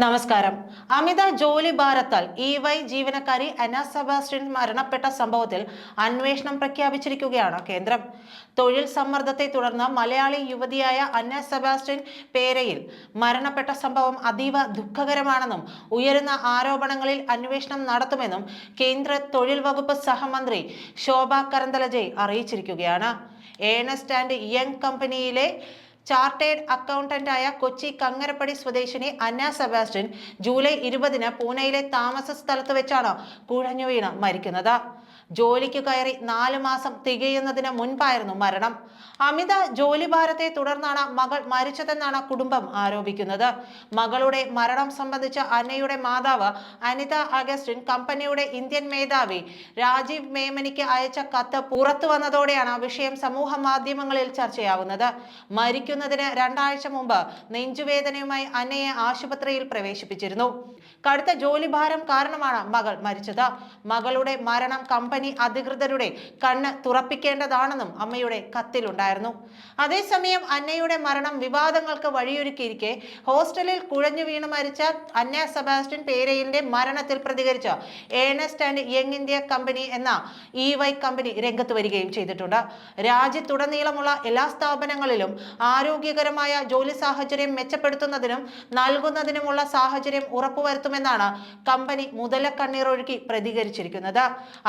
നമസ്കാരം. അമിത ജോലി ഭാരത്താൽ ഇ വൈ ജീവനക്കാരി അന സെബാസ്റ്റ്യൻ മരണപ്പെട്ട സംഭവത്തിൽ അന്വേഷണം പ്രഖ്യാപിച്ചിരിക്കുകയാണ് കേന്ദ്രം. തൊഴിൽ സമ്മർദ്ദത്തെ തുടർന്ന് മലയാളി യുവതിയായ അന്ന സെബാസ്റ്റ്യൻ പേരയിൽ മരണപ്പെട്ട സംഭവം അതീവ ദുഃഖകരമാണെന്നും ഉയരുന്ന ആരോപണങ്ങളിൽ അന്വേഷണം നടത്തുമെന്നും കേന്ദ്ര തൊഴിൽ വകുപ്പ് സഹമന്ത്രി ശോഭ കരന്തലജെ അറിയിച്ചിരിക്കുകയാണ്. ഏണസ്റ്റ് ആൻഡ് യങ് കമ്പനിയിലെ ചാർട്ടേഡ് അക്കൗണ്ടന്റായ കൊച്ചി കങ്ങരപ്പടി സ്വദേശിനി അന്ന സെബാസ്റ്റ്യൻ ജൂലൈ ഇരുപതിന് പൂനെയിലെ താമസ സ്ഥലത്ത് വെച്ചാണ് കുഴഞ്ഞു വീണ് മരിക്കുന്നത്. ജോലിക്ക് കയറി നാല് മാസം തികയുന്നതിന് മുൻപായിരുന്നു മരണം. അമിത ജോലിഭാരത്തെ തുടർന്നാണ് മകൾ മരിച്ചതെന്നാണ് കുടുംബം ആരോപിക്കുന്നത്. മകളുടെ മരണം സംബന്ധിച്ച അന്നയുടെ മാതാവ് അനിത അഗസ്റ്റിൻ കമ്പനിയുടെ ഇന്ത്യൻ മേധാവി രാജീവ് മേമനിക്ക് അയച്ച കത്ത് പുറത്തു വന്നതോടെയാണ് വിഷയം സമൂഹ മാധ്യമങ്ങളിൽ ചർച്ചയാവുന്നത്. മരിക്കുന്നതിന് രണ്ടാഴ്ച മുമ്പ് നെഞ്ചുവേദനയുമായി അന്നയെ ആശുപത്രിയിൽ പ്രവേശിപ്പിച്ചിരുന്നു. കടുത്ത ജോലിഭാരം കാരണമാണ് മകൾ മരിച്ചത്. മകളുടെ മരണം കമ്പനി അധികൃതരുടെ കണ്ണ് തുറപ്പിക്കേണ്ടതാണെന്നും അമ്മയുടെ കത്തിലുണ്ടായിരുന്നു. അതേസമയം അന്നയുടെ മരണം വിവാദങ്ങൾക്ക് വഴിയൊരുക്കിയിരിക്കെ ഹോസ്റ്റലിൽ കുഴഞ്ഞു വീണ് മരിച്ച അന്ന സെബാസ്റ്റ്യൻ പേരയിലിന്റെ മരണത്തിൽ പ്രതികരിച്ച Ernst and Young India company എന്ന ഇ വൈ കമ്പനി രംഗത്ത് വരികയും ചെയ്തിട്ടുണ്ട്. രാജ്യത്തുടനീളമുള്ള എല്ലാ സ്ഥാപനങ്ങളിലും ആരോഗ്യകരമായ ജോലി സാഹചര്യം മെച്ചപ്പെടുത്തുന്നതിനും നൽകുന്നതിനുമുള്ള സാഹചര്യം ഉറപ്പുവരുത്തുമെന്നാണ് കമ്പനി മുതലക്കണ്ണീറൊഴുക്കി പ്രതികരിച്ചിരിക്കുന്നത്.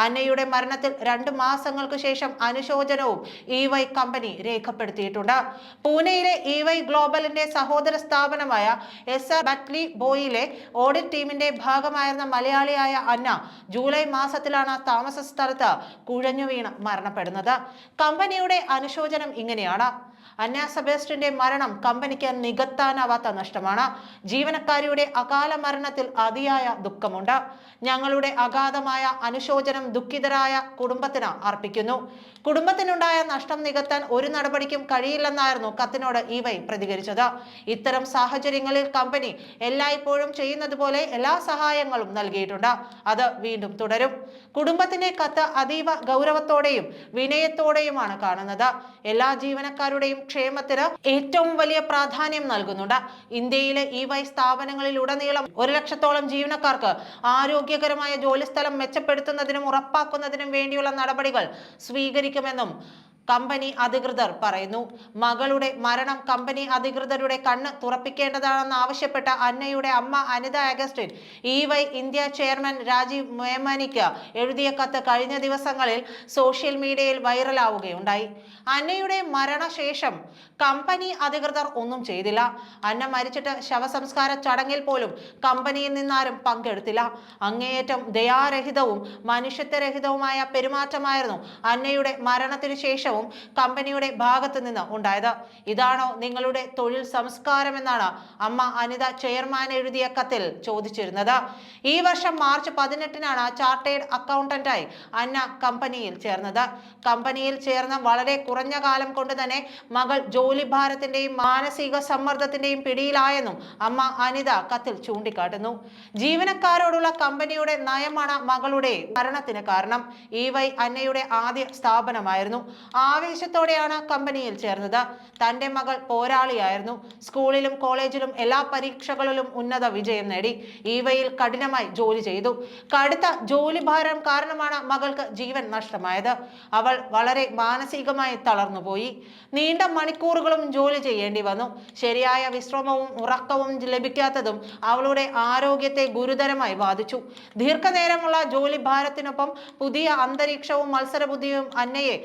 അന്നയുടെ മരണത്തിൽ രണ്ട് മാസങ്ങൾക്ക് ശേഷം അനുശോചനവും ഇ വൈ കമ്പനി രേഖപ്പെടുത്തിയിട്ടുണ്ട്. പൂനെയിലെ ഇ വൈ ഗ്ലോബലിന്റെ സഹോദര സ്ഥാപനമായ എസ് ആർ ബറ്റ്ലി ബോയിലെ ഓഡിറ്റ് ടീമിന്റെ ഭാഗമായിരുന്ന മലയാളിയായ അന്ന ജൂലൈ മാസത്തിലാണ് താമസ സ്ഥലത്ത് കുഴഞ്ഞു വീണ് മരണപ്പെടുന്നത്. കമ്പനിയുടെ അനുശോചനം ഇങ്ങനെയാണ്. അന്ന സെബാസ്റ്റ്യന്റെ മരണം കമ്പനിക്ക് നികത്താനാവാത്ത നഷ്ടമാണ്. ജീവനക്കാരിയുടെ അകാല മരണത്തിൽ അതിയായ ദുഃഖമുണ്ട്. ഞങ്ങളുടെ അഗാധമായ അനുശോചനം ദുഃഖിതരായ കുടുംബത്തിന് അർപ്പിക്കുന്നു. കുടുംബത്തിനുണ്ടായ നഷ്ടം നികത്താൻ ഒരു നടപടിക്കും കഴിയില്ലെന്നായിരുന്നു കത്തിനോട് ഇവൈ പ്രതികരിച്ചത്. ഇത്തരം സാഹചര്യങ്ങളിൽ കമ്പനി എല്ലായ്പ്പോഴും ചെയ്യുന്നത് പോലെ എല്ലാ സഹായങ്ങളും നൽകിയിട്ടുണ്ട്. അത് വീണ്ടും തുടരും. കുടുംബത്തിന്റെ കത്ത് അതീവ ഗൗരവത്തോടെയും വിനയത്തോടെയുമാണ് കാണുന്നത്. എല്ലാ ജീവനക്കാരുടെയും ക്ഷേമത്തിന് ഏറ്റവും വലിയ പ്രാധാന്യം നൽകുന്നുണ്ട്. ഇന്ത്യയിലെ ഈ വൈ സ്ഥാപനങ്ങളിലുടനീളം ഒരു ലക്ഷത്തോളം ജീവനക്കാർക്ക് ആരോഗ്യകരമായ ജോലിസ്ഥലം മെച്ചപ്പെടുത്തുന്നതിനും ഉറപ്പാക്കുന്നതിനും വേണ്ടിയുള്ള നടപടികൾ സ്വീകരിക്കുമെന്നും കമ്പനി അധികൃതർ പറയുന്നു. മകളുടെ മരണം കമ്പനി അധികൃതരുടെ കണ്ണ് തുറപ്പിക്കേണ്ടതാണെന്ന് ആവശ്യപ്പെട്ട അന്നയുടെ അമ്മ Anitha Augustine E Y India chairman Rajiv മേമാനിക്ക് എഴുതിയ കത്ത് കഴിഞ്ഞ ദിവസങ്ങളിൽ സോഷ്യൽ മീഡിയയിൽ വൈറലാവുകയുണ്ടായി. അന്നയുടെ മരണശേഷം കമ്പനി അധികൃതർ ഒന്നും ചെയ്തില്ല. അന്ന മരിച്ചിട്ട് ശവസംസ്കാര ചടങ്ങിൽ പോലും കമ്പനിയിൽ നിന്നാരും പങ്കെടുത്തില്ല. അങ്ങേയറ്റം ദയാരഹിതവും മനുഷ്യത്വരഹിതവുമായ പെരുമാറ്റമായിരുന്നു അന്നയുടെ മരണത്തിനു ശേഷവും കമ്പനിയുടെ ഭാഗത്തു നിന്ന് ഉണ്ടായത്. ഇതാണോ നിങ്ങളുടെ തൊഴിൽ സംസ്കാരം എന്നാണ് അമ്മ അനിത ചെയർമാൻ എഴുതിയ കത്തിൽ ചോദിച്ചിരുന്നത്. ഈ വർഷം മാർച്ച് പതിനെട്ടിനാണ് ചാർട്ടേഡ് അക്കൗണ്ടന്റായി അന്ന കമ്പനിയിൽ ചേർന്നത്. കമ്പനിയിൽ ചേർന്ന വളരെ കുറഞ്ഞ കാലം കൊണ്ട് തന്നെ മകൾ ജോലി ഭാരത്തിന്റെയും മാനസിക സമ്മർദ്ദത്തിന്റെയും പിടിയിലായെന്നും അമ്മ അനിത കത്തിൽ ചൂണ്ടിക്കാട്ടുന്നു. ജീവനക്കാരോടുള്ള കമ്പനിയുടെ നയമാണ് മകളുടെ മരണത്തിന് കാരണം. ഇ വൈ അന്നയുടെ ആദ്യ സ്ഥാപനമായിരുന്നു. ആവേശത്തോടെയാണ് കമ്പനിയിൽ ചേർന്നത്. തന്റെ മകൾ പോരാളിയായിരുന്നു. സ്കൂളിലും കോളേജിലും എല്ലാ പരീക്ഷകളിലും ഉന്നത വിജയം നേടി. ഈവയിൽ കഠിനമായി ജോലി ചെയ്തു. കടുത്ത ജോലിഭാരം കാരണമാണ് മകൾക്ക് ജീവൻ നഷ്ടമായത്. അവൾ വളരെ മാനസികമായി തളർന്നുപോയി. നീണ്ട മണിക്കൂറുകളും ജോലി ചെയ്യേണ്ടി വന്നു. ശരിയായ വിശ്രമവും ഉറക്കവും ലഭിക്കാത്തതും അവളുടെ ആരോഗ്യത്തെ ഗുരുതരമായി ബാധിച്ചു. ദീർഘനേരമുള്ള ജോലിഭാരത്തിനൊപ്പം പുതിയ അന്തരീക്ഷവും മത്സരബുദ്ധിയും അന്നയെ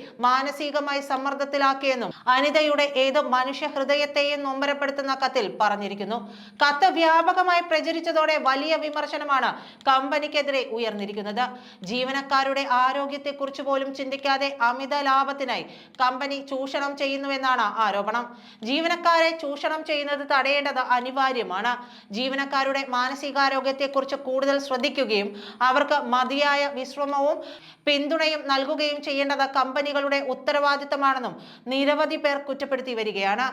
മാനസികമായി സമ്മർദ്ദത്തിലാക്കിയെന്നും അനിതയുടെ ഏത് മനുഷ്യ ഹൃദയത്തെയും നൊമ്പരപ്പെടുത്തുന്ന കത്തിൽ പറഞ്ഞിരിക്കുന്നു. കത്ത് വ്യാപകമായി പ്രചരിച്ചതോടെ വലിയ വിമർശനമാണ് കമ്പനിക്കെതിരെ ഉയർന്നിരിക്കുന്നത്. ജീവനക്കാരുടെ ആരോഗ്യത്തെക്കുറിച്ച് പോലും ചിന്തിക്കാതെ അമിത ലാഭത്തിനായി കമ്പനി ചൂഷണം ചെയ്യുന്നുവെന്നാണ് ആരോപണം. ജീവനക്കാരെ ചൂഷണം ചെയ്യുന്നത് തടയേണ്ടത് അനിവാര്യമാണ്. ജീവനക്കാരുടെ മാനസികാരോഗ്യത്തെക്കുറിച്ച് കൂടുതൽ ശ്രദ്ധിക്കുകയും അവർക്ക് മതിയായ വിശ്രമവും പിന്തുണയും നൽകുകയും ചെയ്യേണ്ടത് കമ്പനികളുടെ ഉത്തരവാദിത്തമാണെന്നും നിരവധി പേർ കുറ്റപ്പെടുത്തി വരികയാണ്.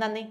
നന്ദി.